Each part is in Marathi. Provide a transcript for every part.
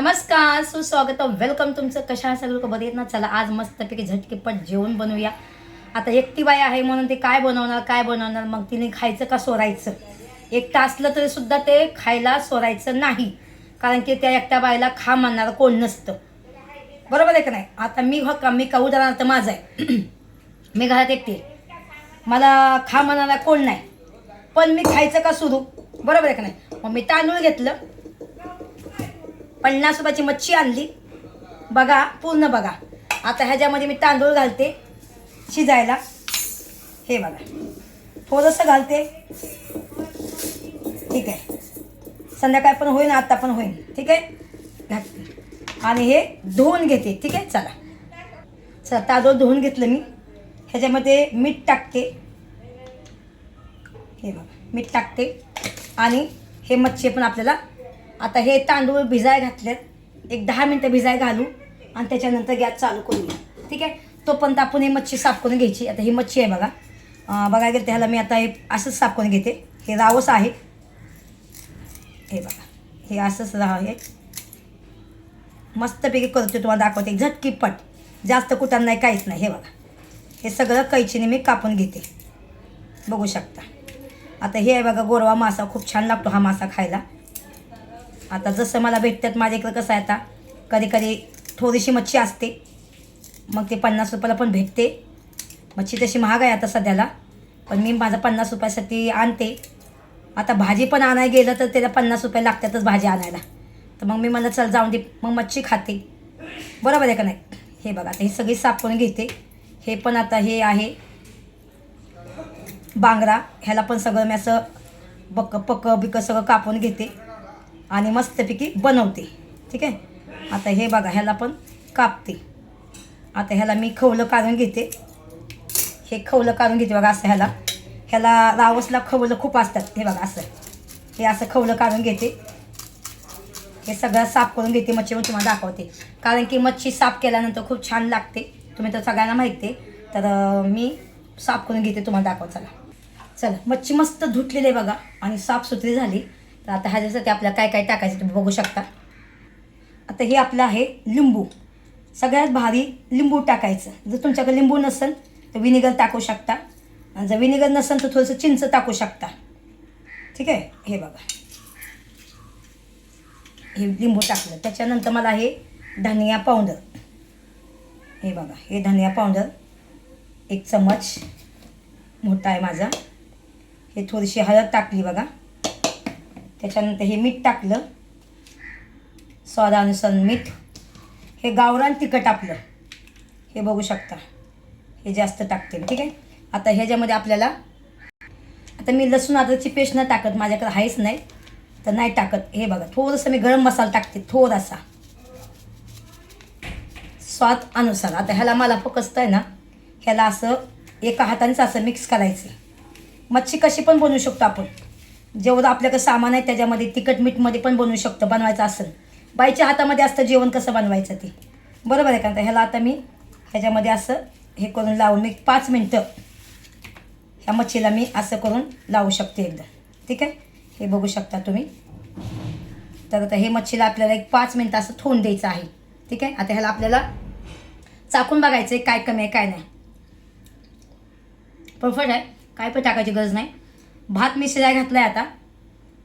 नमस्कार सुस्वागत वेलकम तुमचं कशा सगळं बरे ना? चला आज मस्तपैकी झटकीपट जेवण बनवूया. आता एकटी बाई आहे म्हणून ते काय बनवणार काय बनवणार? मग तिने खायचं का सोरायचं? एकटं असलं तरी सुद्धा ते खायला सोरायचं नाही. कारण की त्या एकट्या बाईला खा म्हणणारं कोण नसतं. बरोबर आहे का नाही? आता मी हो का मी का उदाहरणार्थ माझं आहे. मी घरात एकटी मला खा म्हणायला कोण नाही. पण मी खायचं का सुरू? बरोबर आहे का नाही? मग मी तांदूळ घेतलं. पन्नास रुपयाची मच्छी आणली. बघा पूर्ण बघा. आता ह्याच्यामध्ये मी तांदूळ घालते शिजायला. हे बघा. थोडंसं घालते. ठीक आहे. संध्याकाळ पण होईल आत्ता पण होईल ठीक आहे? घालते आणि हे धुवून घेते. ठीक आहे? चला. चला तांदूळ धुवून घेतलं मी. ह्याच्यामध्ये मीठ टाकते. हे बघा. मीठ टाकते. आणि हे मच्छी पण आपल्याला आता हे तांदूळ भिजाय घातलेत. एक दहा मिनटं भिजाय घालू आणि त्याच्यानंतर गॅस चालू करूया ठीक आहे? तोपर्यंत आपण ही मच्छी साफ करून घ्यायची. आता ही मच्छी आहे बघा. बघा गेलं ह्याला मी आता हे असंच साफ करून घेते. हे रावस आहे. हे बघा. हे असंच राह आहे. मस्तपैकी करते तुम्हाला दाखवते. झटकीपट जास्त कुठं नाही काहीच नाही. हे बघा. हे सगळं कैचीने मी कापून घेते. बघू शकता. आता हे आहे बघा गोरवा मासा. खूप छान लागतो हा मासा खायला. आता जसं मला भेटतात माझ्याकडं कसं आहे आता कधी कधी थोडीशी मच्छी असते मग ते पन्नास रुपयाला पण भेटते. मच्छी तशी महाग आहे आता सध्याला पण मी माझा पन्नास रुपयासाठी आणते. आता भाजी पण आणायला गेलं तर त्याला पन्नास रुपये लागतातच भाजी आणायला. तर मग मी म्हणलं चल जाऊन दे मग मच्छी खाते. बरोबर आहे का नाही? हे बघा आता ही सगळी साफ करून घेते. हे पण आता हे आहे. बांगडा ह्याला पण सगळं मी असं बक पक बिक सगळं कापून घेते. आणि मस्तपैकी बनवते. ठीक आहे? आता हे बघा ह्याला पण कापते. आता ह्याला मी खवलं काढून घेते. हे खवलं काढून घेते बघा असं ह्याला. ह्याला रावसला खवलं खूप असतात. हे बघा असं. हे असं खवलं काढून घेते. हे सगळं साफ करून घेते मच्छी तुम्हाला दाखवते. कारण की मच्छी साफ केल्यानंतर खूप छान लागते. तुम्ही तर सगळ्यांना माहिती आहे. तर मी साफ करून घेते तुम्हाला दाखव चला चला मच्छी मस्त धुतलेली आहे बघा. आणि साफसुथरी झाली. तर आता ह्याच्यासाठी आपल्याला काय काय टाकायचं तुम्ही बघू शकता. आता हे आपलं आहे लिंबू. सगळ्यात भारी लिंबू टाकायचं. जर तुमच्याकडे लिंबू नसेल तर विनेगर टाकू शकता. आणि जर विनेगर नसेल तर थोडंसं चिंच टाकू शकता. ठीक आहे? हे बघा. हे लिंबू टाकलं. त्याच्यानंतर मला हे धनिया पावडर. हे बघा. हे धनिया पावडर. एक चमच मोठा आहे माझा. हे थोडीशी हळद टाकली बघा. त्याच्यानंतर हे मीठ टाकलं. स्वादानुसार मीठ. हे गावरान तिखट आपलं. हे बघू शकता. हे जास्त टाकते ठीक आहे? आता ह्याच्यामध्ये आपल्याला आता मी लसूण अद्रकची पेस्ट न टाकत माझ्याकडे आहेच नाही. तर नाही टाकत. हे बघा थोडंसं मी गरम मसाला टाकते थोडासा. स्वाद अनुसार. आता ह्याला मला फक्त आहे ना ह्याला असं एका हातानेच असं मिक्स करायचं मच्छी कशी पण बनवू शकतो आपण. जेवढं आपल्याकडे सामान आहे त्याच्यामध्ये तिखट मीठमध्ये पण बनवू शकतो बनवायचं असेल. बाईच्या हातामध्ये असतं जेवण कसं बनवायचं ते. बरोबर आहे का? आता ह्याला आता मी ह्याच्यामध्ये असं हे करून लावून मी पाच मिनटं ह्या मच्छीला मी असं करून लावू शकते एकदा. ठीक आहे? हे बघू शकता तुम्ही. तर आता हे मच्छीला आपल्याला एक पाच मिनटं असं थोंड द्यायचं आहे. ठीक आहे? आता ह्याला आपल्याला चाकून बघायचं आहे काय कमी आहे काय नाही. परफेक्ट आहे? काय पण टाकायची गरज नाही. भात मी शिजाय घातला आहे आता.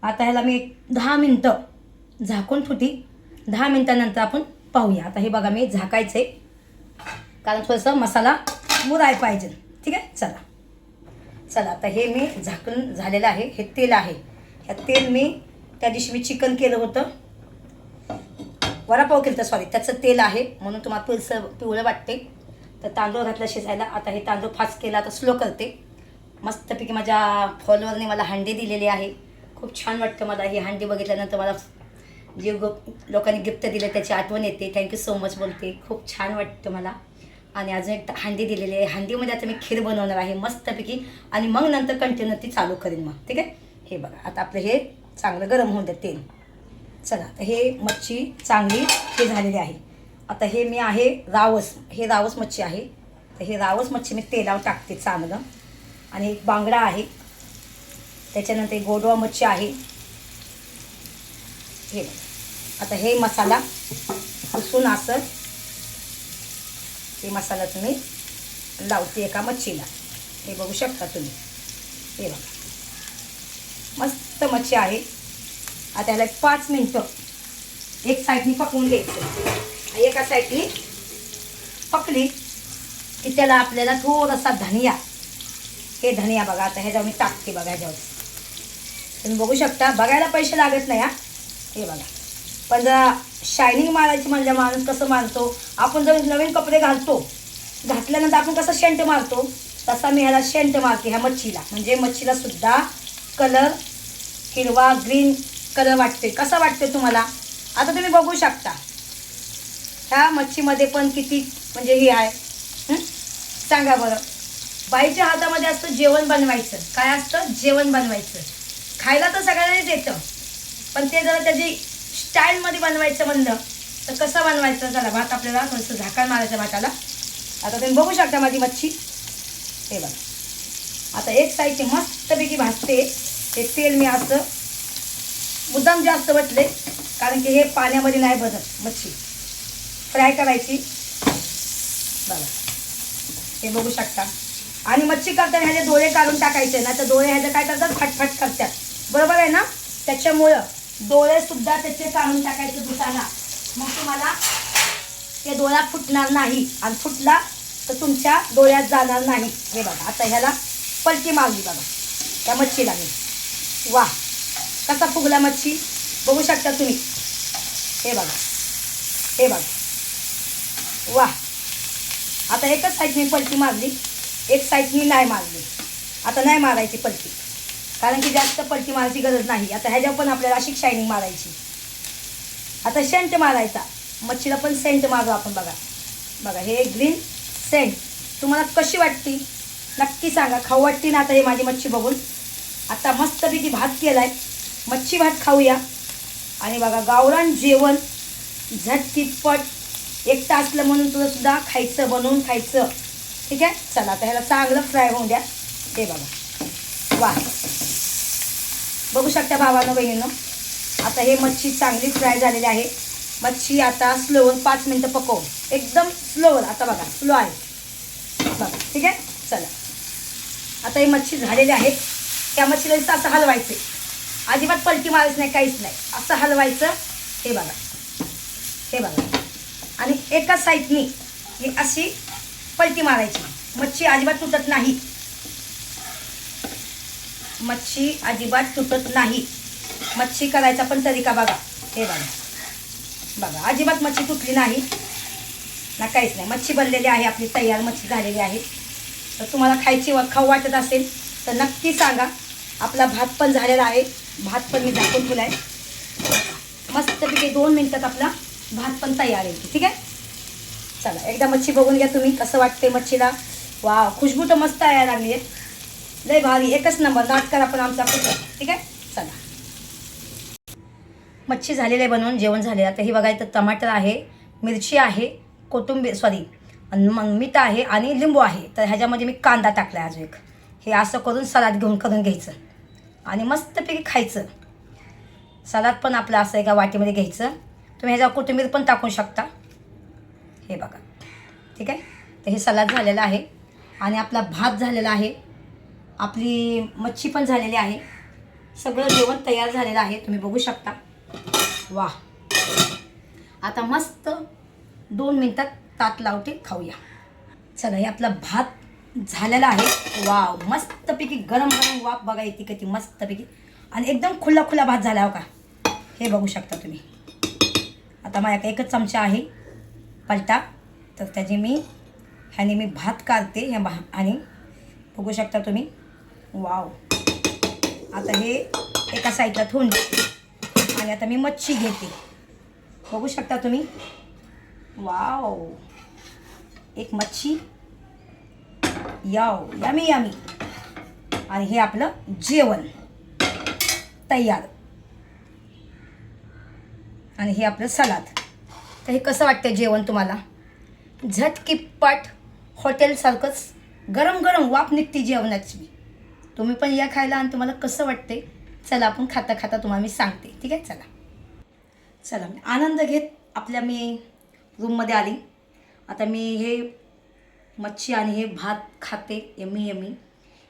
आता ह्याला मी एक दहा मिनटं झाकून ठुती दहा मिनटानंतर आपण पाहूया. आता हे बघा मी झाकायचे कारण थोडंसं मसाला मुराय पाहिजे. ठीक आहे? चला. चला आता हे मी झाकून झालेलं आहे. हे तेल आहे. ह्या तेल मी त्या दिवशी मी चिकन केलं होतं. वडापाव केलं तर सॉरी त्याचं तेल आहे. म्हणून तुम्हाला पिळसं पिवळं वाटते तर तांदूळ घातला शिजायला. आता हे तांदूळ फास्ट केला आता स्लो करते. मस्तपैकी माझ्या फॉलोअरने मला हंडी दिलेली आहे. खूप छान वाटतं मला ही हंडी बघितल्यानंतर मला जे गप लोकांनी गिफ्ट दिलं त्याची आठवण येते. थँक्यू सो मच बोलते. खूप छान वाटतं मला. आणि अजून एक हंडी दिलेली आहे. हंडीमध्ये आता मी खीर बनवणार आहे मस्तपैकी. आणि मग नंतर कंटिन्यू ती चालू करेन मग. ठीक आहे? हे बघा. आता आपलं हे चांगलं गरम होऊन द्या तेल चला आता हे मच्छी चांगली हे झालेली आहे. आता हे मी आहे रावस. हे रावस मच्छी आहे. तर हे रावस मच्छी मी तेलावर टाकते चांगलं. आणि एक बांगडा आहे. त्याच्यानंतर एक गोडवा मच्छी आहे. हे आता हे मसाला पुसून असं हे मसाला तुम्ही लावते एका मच्छीला. हे बघू शकता तुम्ही. हे बघा. मस्त मच्छी आहे. आता ह्याला एक पाच मिनटं एक साईडनी पकवून घ्यायचं. एका साईडनी पकली की त्याला आपल्याला थोडासा धनिया हे धनिया बघा आता ह्याच्यावर मी टाकते बघा ह्याच्यावर. तुम्ही बघू शकता बघायला पैसे लागत नाही हा. हे बघा. पण जरा शायनिंग मारायची म्हणजे माणूस कसं मारतो? आपण जर नवीन कपडे घालतो घातल्यानंतर आपण कसं शेंट मारतो? तसा मी ह्याला शेंट मारते ह्या मच्छीला. म्हणजे मच्छीला सुद्धा कलर हिरवा ग्रीन कलर वाटते कसा वाटते तुम्हाला? आता तुम्ही बघू शकता. ह्या मच्छीमध्ये पण किती म्हणजे हे आहे. सांगा बरं. बाईच्या हातामध्ये असतं जेवण बनवायचं. काय असतं? जेवण बनवायचं. खायला तर सगळ्यांनाच येतं पण ते जरा त्याची स्टाईलमध्ये बनवायचं म्हणलं तर कसं बनवायचं? चला भात आपल्याला थोडंसं झाकण मारायचं भाताला. आता तुम्ही बघू शकता माझी मच्छी. हे बघा. आता एक साईडची मस्तपैकी भाजते. हे तेल मी असं मुद्दाम जास्त बटले कारण की हे पाण्यामध्ये नाही बनत मच्छी. फ्राय करायची. बघा. हे बघू शकता. आणि मच्छी करताना ह्याचे डोळे काढून टाकायचे ना तर डोळे ह्याचे काय करतात? फटफट करतात. बरोबर आहे ना? त्याच्यामुळं डोळे सुद्धा त्याचे काढून टाकायचे दुधाला मग तुम्हाला ते डोळा फुटणार नाही. आणि फुटला तर तुमच्या डोळ्यात जाणार नाही. हे बघा आता ह्याला पलटी मारली बघा त्या मच्छीला मी. वा कसा फुगला मच्छी? बघू शकता तुम्ही. हे बघा हे बघा. वा आता एकच साईडनी पलटी मारली. एक साईडनी नाही मारली. आता नाही मारायची पलटी. कारण की जास्त पलटी मारायची गरज नाही. आता ह्याच्यावर पण आपल्याला अशी शायनिंग मारायची. आता सेंट मारायचा. मच्छीला पण सेंट मारू आपण बघा. बघा हे ग्रीन सेंट तुम्हाला कशी वाटती? नक्की सांगा. खाऊ वाटती ना आता हे माझी मच्छी बघून? आता मस्तपैकी भात केला आहे मच्छी भात खाऊया. आणि बघा गावरान जेवण झटकिटपट एकटं असलं म्हणून तुला सुद्धा खायचं बनवून खायचं. ठीक आहे? चला आता ह्याला चांगलं फ्राय होऊन द्या. हे बघा. वा. बघू शकता भावानं बहिणीनं. आता हे मच्छी चांगली फ्राय झालेली आहे. मच्छी आता स्लोवर पाच मिनटं पकवून एकदम स्लोवर आता बघा स्लो आहे. बघा ठीक आहे? चला. आता ही मच्छी झालेली आहे त्या मच्छीला नुसतं असं हलवायचं अजिबात पलटी मारायचं नाही काहीच नाही. असं हलवायचं. हे बघा. हे बघा. आणि एका साईडनी ही अशी पलटी मारायची. मच्छी अजिबात तुटत नाही. मच्छी अजिबात तुटत नाही. मच्छी करायचा पण तरीका बघा. हे बघा. बघा अजिबात मच्छी तुटली नाही. ना काहीच नाही. मच्छी बनलेली आहे आपली तयार मच्छी झालेली आहे. तर तुम्हाला खायची व खाऊ वाटत असेल तर नक्की सांगा. आपला भात पण झालेला आहे. भात पण मी दाखवून ठेवला आहे मस्तपैकी दोन मिनटात आपला भात पण तयार आहे. ठीक आहे? चला एकदा मच्छी बघून घ्या तुम्ही कसं वाटते मच्छीला. वा खुशबू तर मस्त यायला लागली आहे लय भारी एकच नंबर नाट करा पण आमचा कुठं ठीक आहे? चला. मच्छी झालेली आहे बनवून जेवण झाले आता हे बघा इथं टमाटर आहे मिरची आहे कोथिंबीर सॉरी मग मीठ आहे आणि लिंबू आहे. तर ह्याच्यामध्ये मी कांदा टाकला आहे अजून एक. हे असं करून सलाद घेऊन करून घ्यायचं. आणि मस्तपैकी खायचं. सलाद पण आपलं असं एका वाटीमध्ये घ्यायचं. तुम्ही ह्याच्यावर कोथिंबीर पण टाकू शकता. हे बघा. ठीक आहे? तर हे सलाद झालेलं आहे आणि आपला भात झालेला आहे. आपली मच्छी पण झालेली आहे. सगळं जेवण तयार झालेलं आहे. तुम्ही बघू शकता. वा आता मस्त दोन मिनटात ताट लावते खाऊया. चला हे आपला भात झालेला आहे. वाव मस्तपैकी गरम गरम वाफ बघा येते किती मस्तपैकी. आणि एकदम खुला खुला भात झाला हो का? हे बघू शकता तुम्ही. आता माझ्याकडे एकच चमचा आहे. पलटा तर त्याची मी ह्याने मी भात काढते ह्या भा आणि बघू शकता तुम्ही. वाव. आता हे एका साईडला ठेवून देते आणि आता मी मच्छी घेते. बघू शकता तुम्ही. वाव. एक मच्छी. याव यामी यामी. आणि हे आपलं जेवण. तयार. आणि हे आपलं सलाद. तर हे कसं वाटतं जेवण तुम्हाला? झटकीपट हॉटेलसारखंच गरम गरम वाफ निघते जेवणाची. तुम्ही पण या खायला आणि तुम्हाला कसं वाटते चला आपण खाता खाता तुम्हाला मी सांगते. ठीक आहे? चला. चला मी आनंद घेत आपल्या मी रूममध्ये आली. आता मी हे मच्छी आणि हे भात खाते यमी यमी.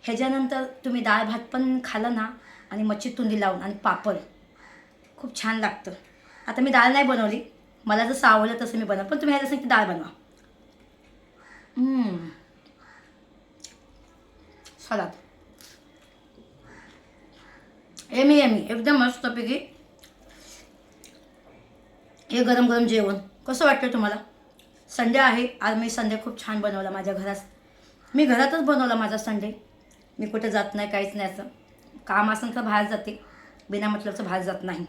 ह्याच्यानंतर तुम्ही डाळ भात पण खाला ना आणि मच्छी तुंदी लावून आणि पापड. खूप छान लागतं. आता मी डाळ नाही बनवली. मला जसं आवडलं तसं मी बनव पण तुम्ही ह्याच्या सांगते डाळ बनवा. हम्म. सलाद. एमी एमी एकदम मस्तपैकी हे गरम गरम जेवण. कसं वाटतं तुम्हाला? संडे आहे. आज मी संडे खूप छान बनवला माझ्या घरात. मी घरातच बनवला माझा संडे. मी कुठे जात नाही काहीच नाही असं. काम असेल तर बाहेर जाते. बिना मतलबचं बाहेर जात नाही.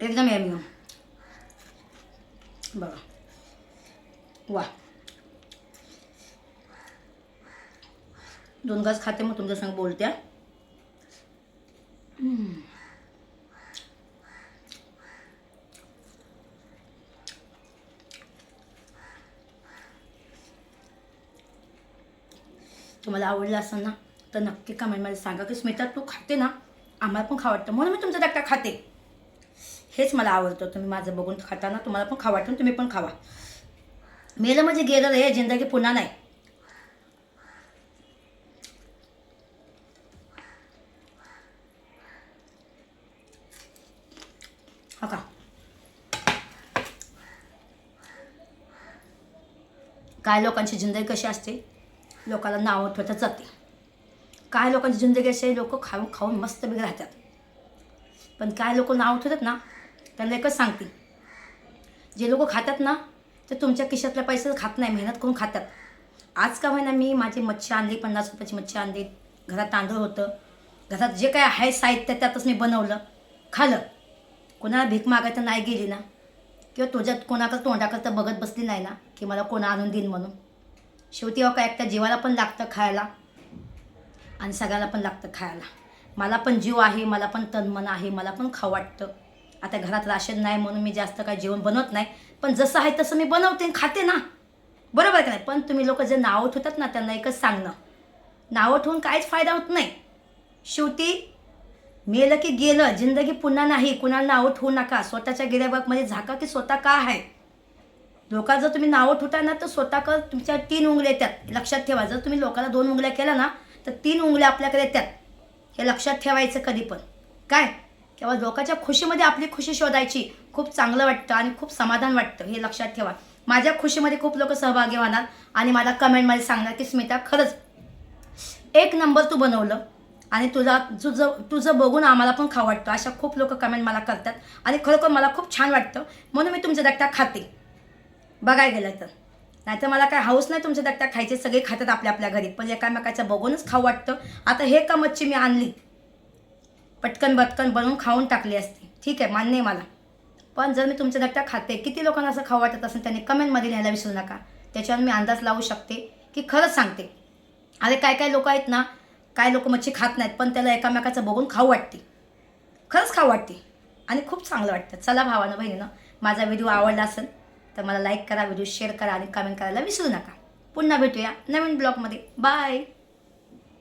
एकदम यमी बघा वा दोन घास खाते मग तुमच्या संग बोलत्या तुम्हाला आवडलं असेल ना तर नक्की कमेंटमध्ये सांगा की स्मिता तू खाते ना आम्हाला पण खावडतं म्हणून मी तुमचा धक्का खाते हेच मला आवडतं. तुम्ही माझं बघून खाताना तुम्हाला पण खावा वाटतं तुम्ही पण खावा. मेलं म्हणजे गेलं रे जिंदगी पुन्हा नाही. हा का? काय लोकांची जिंदगी कशी असते? लोकांना नावं ठेवतात जाते. काय लोकांची जिंदगी अशी लोक खाऊन खाऊन मस्त बिग राहतात. पण काय लोक नाव ठेवतात ना त्यांना एकच सांगते. जे लोक खातात ना ते तुमच्या खिशातल्या पैसे खात नाही मेहनत करून खातात. आज का महिना मी माझी मच्छी आणली पन्नास रुपयाची मच्छी आणली. घरात तांदूळ होतं. घरात जे काय आहे साहित्य त्यातच मी बनवलं खालं. कोणाला भीक मागायचं नाही गेली ना किंवा तुझ्यात कोणाकडं तोंडाकडं बघत बसली नाही ना की मला कोणा आणून देईन म्हणून. शेवटी अहो काय एकट्या जीवाला पण लागतं खायला. आणि सगळ्याला पण लागतं खायला. मला पण जीव आहे मला पण तन मन आहे मला पण खाऊ वाटतं. आता घरात राशन नाही म्हणून मी जास्त काय जेवण बनवत नाही पण जसं आहे तसं मी बनवते आणि खाते ना. बरोबर का नाही? पण तुम्ही लोक जे नावं ठेवतात ना त्यांना एकच सांगणं. नावं ठेवून काहीच फायदा होत नाही. शेवटी मेलं की गेलं जिंदगी पुन्हा नाही कुणाला नावं ठेवू नका. स्वतःच्या गिऱ्हाईकामध्ये झाका की स्वतः का आहे? लोकांना जर तुम्ही नावं ठेवता ना तर स्वतः तुमच्या तीन उंगल्या येतात. लक्षात ठेवा जर तुम्ही लोकांना दोन उंगल्या केल्या ना तर तीन उंगल्या आपल्याकडे येतात. हे लक्षात ठेवायचं कधी पण. काय? किंवा लोकांच्या खुशीमध्ये आपली खुशी शोधायची खूप चांगलं वाटतं आणि खूप समाधान वाटतं हे लक्षात ठेवा. माझ्या खुशीमध्ये खूप लोक सहभागी होणार आणि मला कमेंटमध्ये सांगणार की स्मिता खरंच एक नंबर तू बनवलं आणि तुझा तुझं तुझं बघून आम्हाला पण खाऊ वाटतं. अशा खूप लोक कमेंट मला करतात आणि खरोखर मला खूप छान वाटतं. म्हणून मी तुमच्या दक्ता खाते. बघायला गेलं तर. नाहीतर मला काय हाऊस नाही तुमच्या दक्ता खायचे सगळे खातात आपल्या आपल्या घरी. पण एकामेकाचं बघूनच खाऊ वाटतं. आता हे का मच्छी मी आणली. पटकन बटकन बनवून खाऊन टाकली असती. ठीक आहे मान्य आहे मला. पण जर मी तुमच्या दक्ता खाते किती लोकांना असं खाऊ वाटत असेल त्यांनी कमेंटमध्ये लिहायला विसरू नका. त्याच्यावर मी अंदाज लावू शकते की खरंच सांगते. अरे काय काय लोक आहेत ना काय लोक मच्छी खात नाहीत पण त्याला एकामेकाचं बघून खाऊ वाटते. खरंच खाऊ वाटते. आणि खूप चांगलं वाटतं. चला भावानं बहिणीनं माझा व्हिडिओ आवडला असेल तर मला लाईक करा व्हिडिओ शेअर करा आणि कमेंट करायला विसरू नका. पुन्हा भेटूया नवीन ब्लॉगमध्ये बाय